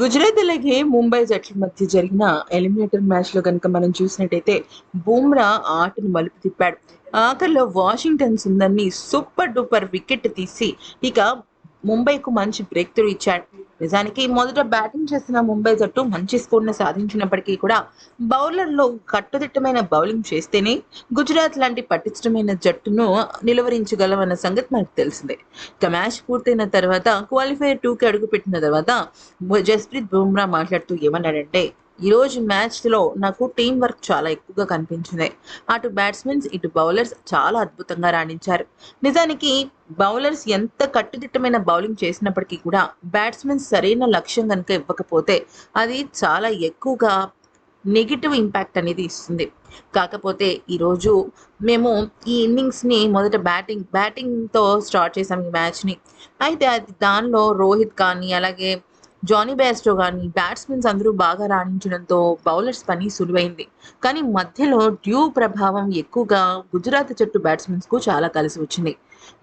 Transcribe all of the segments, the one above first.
గుజరాత్ అలాగే ముంబై జట్ల మధ్య జరిగిన ఎలిమినేటర్ మ్యాచ్లో కనుక మనం చూసినట్టయితే బూమ్రా ఆటను మలుపు తిప్పాడు. ఆఖరిలో వాషింగ్టన్ సుందర్ని సూపర్ డూపర్ వికెట్ తీసి ఇక ముంబైకు మంచి బ్రేక్ త్రూ ఇచ్చాడు. నిజానికి మొదట బ్యాటింగ్ చేసిన ముంబై జట్టు మంచి స్కోర్ను సాధించినప్పటికీ కూడా బౌలర్లో కట్టుదిట్టమైన బౌలింగ్ చేస్తేనే గుజరాత్ లాంటి పటిష్టమైన జట్టును నిలువరించగలవన్న సంగతి మనకు తెలిసిందే. ఇక మ్యాచ్ పూర్తయిన తర్వాత క్వాలిఫైర్ టూకి అడుగుపెట్టిన తర్వాత జస్ప్రీత్ బుమ్రా మాట్లాడుతూ ఏమన్నాడంటే ఈరోజు మ్యాచ్లో నాకు టీం వర్క్ చాలా ఎక్కువగా కనిపించింది. అటు బ్యాట్స్మెన్స్ ఇటు బౌలర్స్ చాలా అద్భుతంగా రాణించారు. నిజానికి బౌలర్స్ ఎంత కట్టుదిట్టమైన బౌలింగ్ చేసినప్పటికీ కూడా బ్యాట్స్మెన్ సరైన లక్ష్యం కనుక ఇవ్వకపోతే అది చాలా ఎక్కువగా నెగిటివ్ ఇంపాక్ట్ అనేది ఇస్తుంది. కాకపోతే ఈరోజు మేము ఈ ఇన్నింగ్స్ని మొదట బ్యాటింగ్ బ్యాటింగ్తో స్టార్ట్ చేసాం ఈ మ్యాచ్ని అయితే అది దానిలో రోహిత్ కానీ అలాగే జానీ బేస్టో కానీ బ్యాట్స్మెన్స్ అందరూ బాగా రాణించడంతో బౌలర్స్ పని సులువైంది. కానీ మధ్యలో డ్యూ ప్రభావం ఎక్కువగా గుజరాత్ జట్టు బ్యాట్స్మెన్స్కు చాలా కలిసి వచ్చింది.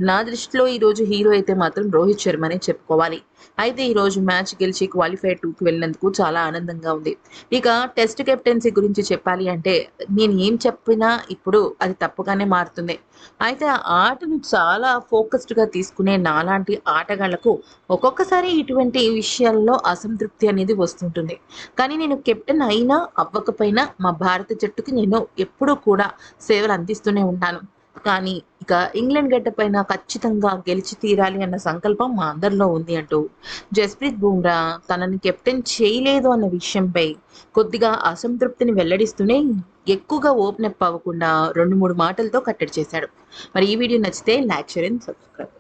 నా దృష్టిలో ఈరోజు హీరో అయితే మాత్రం రోహిత్ శర్మనే చెప్పుకోవాలి. అయితే ఈరోజు మ్యాచ్ గెలిచి క్వాలిఫై టూకి వెళ్ళినందుకు చాలా ఆనందంగా ఉంది. ఇక టెస్ట్ కెప్టెన్సీ గురించి చెప్పాలి అంటే నేను ఏం చెప్పినా ఇప్పుడు అది తప్పుగానే మారుతుంది. అయితే ఆ ఆటను చాలా ఫోకస్డ్గా తీసుకునే నాలాంటి ఆటగాళ్ళకు ఒక్కొక్కసారి ఇటువంటి విషయాల్లో అసంతృప్తి అనేది వస్తుంటుంది. కానీ నేను కెప్టెన్ అయినా అవ్వకపోయినా మా భారత జట్టుకి నేను ఎప్పుడూ కూడా సేవలు అందిస్తూనే ఉంటాను. కానీ ఇక ఇంగ్లాండ్ గడ్డ పైన ఖచ్చితంగా గెలిచి తీరాలి అన్న సంకల్పం మా అందరిలో ఉంది అంటూ జస్ప్రీత్ బుమ్రా తనని కెప్టెన్ చేయలేదు అన్న విషయంపై కొద్దిగా అసంతృప్తిని వెల్లడిస్తూనే ఎక్కువగా ఓపెన్ అప్ అవ్వకుండా రెండు మూడు మాటలతో కట్టడి చేశాడు. మరి ఈ వీడియో నచ్చితే లైక్ షేర్ అండ్ సబ్స్క్రైబ్.